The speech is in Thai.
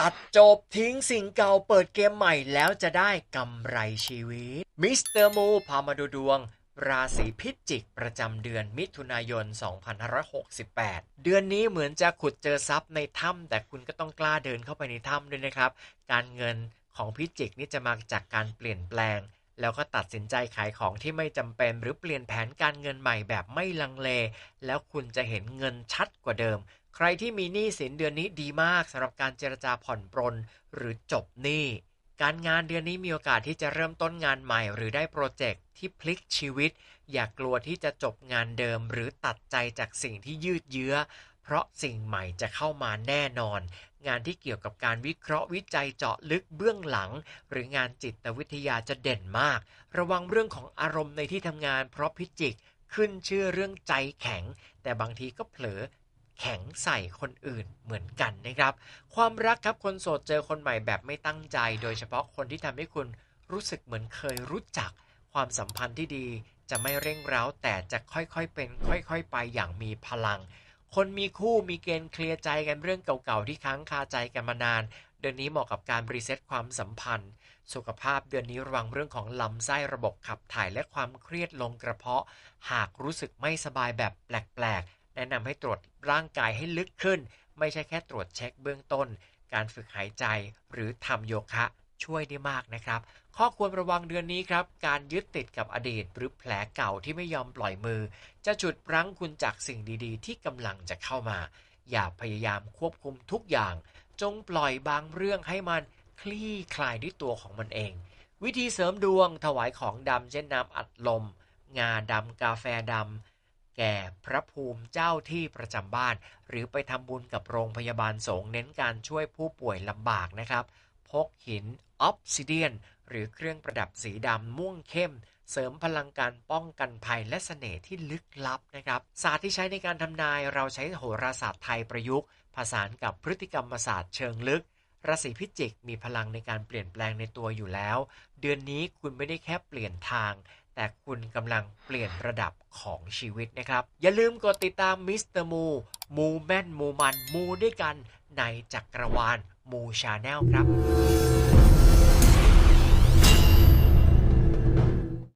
ตัดจบทิ้งสิ่งเก่าเปิดเกมใหม่แล้วจะได้กำไรชีวิต มิสเตอร์มูพามาดูดวง ราศีพิจิกประจำเดือนมิถุนายน 2568 เดือนนี้เหมือนจะขุดเจอทรัพย์ในถ้ำแต่คุณก็ต้องกล้าเดินเข้าไปในถ้ำด้วยนะครับ การเงินของพิจิกนี่จะมาจากการเปลี่ยนแปลง แล้วก็ตัดสินใจขายของที่ไม่จำเป็น หรือเปลี่ยนแผนการเงินใหม่แบบไม่ลังเล แล้วคุณจะเห็นเงินชัดกว่าเดิม ใครที่มีหนี้สินเดือนนี้ดีมากสำหรับการเจรจาผ่อนปรนหรือจบหนี้การงานเดือนนี้มีโอกาสที่จะเริ่มต้นงานใหม่ หรือได้โปรเจกต์ที่พลิกชีวิต อย่ากลัวที่จะจบงานเดิม หรือตัดใจจากสิ่งที่ยืดเยื้อ เพราะสิ่งใหม่จะเข้ามาแน่นอน งานที่เกี่ยวกับการวิเคราะห์วิจัยเจาะลึกเบื้องหลัง หรืองานจิตวิทยาจะเด่นมาก ระวังเรื่องของอารมณ์ในที่ทำงาน เพราะพิจิกขึ้นชื่อเรื่องใจแข็ง แต่บางทีก็เผลอแข็งใส่คนอื่นเหมือนกันนะครับ ความรักครับคนโสดเจอคนใหม่แบบไม่ตั้งใจ โดยเฉพาะคนที่ทำให้คุณรู้สึกเหมือนเคยรู้จัก ความสัมพันธ์ที่ดีจะไม่เร่งร้าแต่จะค่อยๆเป็น ค่อยๆ ไปอย่างมีพลัง คนมีคู่มีเกณฑ์เคลียร์ใจกันเรื่องเก่าๆที่ค้างคาใจกันมานาน เดือนนี้เหมาะกับการรีเซ็ตความสัมพันธ์ สุขภาพเดือนนี้ระวังเรื่องของลำไส้ระบบขับถ่ายและความเครียดลงกระเพาะ หากรู้สึกไม่สบายแบบแปลกๆ แนะนำให้ตรวจร่างกายให้ลึกขึ้น ไม่ใช่แค่ตรวจเช็คเบื้องต้น การฝึกหายใจหรือทำโยคะ ช่วยได้มากนะครับ ข้อควรระวังเดือนนี้ครับ การยึดติดกับอดีตหรือแผลเก่าที่ไม่ยอมปล่อยมือ จะฉุดรั้งคุณจากสิ่งดีๆ ที่กำลังจะเข้ามา อย่าพยายามควบคุมทุกอย่าง จงปล่อยบางเรื่องให้มันคลี่คลายด้วยตัวของมันเอง วิธีเสริมดวงถวายของดำเช่นน้ำอัดลม งาดำกาแฟดำแก่พระภูมิเจ้าที่ประจำบ้าน หรือไปทำบุญกับโรงพยาบาลสงเน้นการช่วยผู้ป่วยลำบากนะครับ พกหินออฟซิเดียน หรือเครื่องประดับสีดำม่วงเข้ม เสริมพลังการป้องกันภัยและเสน่ห์ที่ลึกลับนะครับศาสตร์ที่ใช้ในการทำนายเราใช้โหราศาสตร์ไทยประยุกต์ ผสานกับพฤติกรรมศาสตร์เชิงลึกราศีพิจิกมีพลังในการเปลี่ยนแปลงในตัวอยู่แล้ว เดือนนี้คุณไม่ได้แค่เปลี่ยนทาง แต่คุณกำลังเปลี่ยนระดับของชีวิตนะครับ อย่าลืมกดติดตามมิสเตอร์มู มูแม่นมูมันมูด้วยกันในจักรวาล มูชาแนลครับ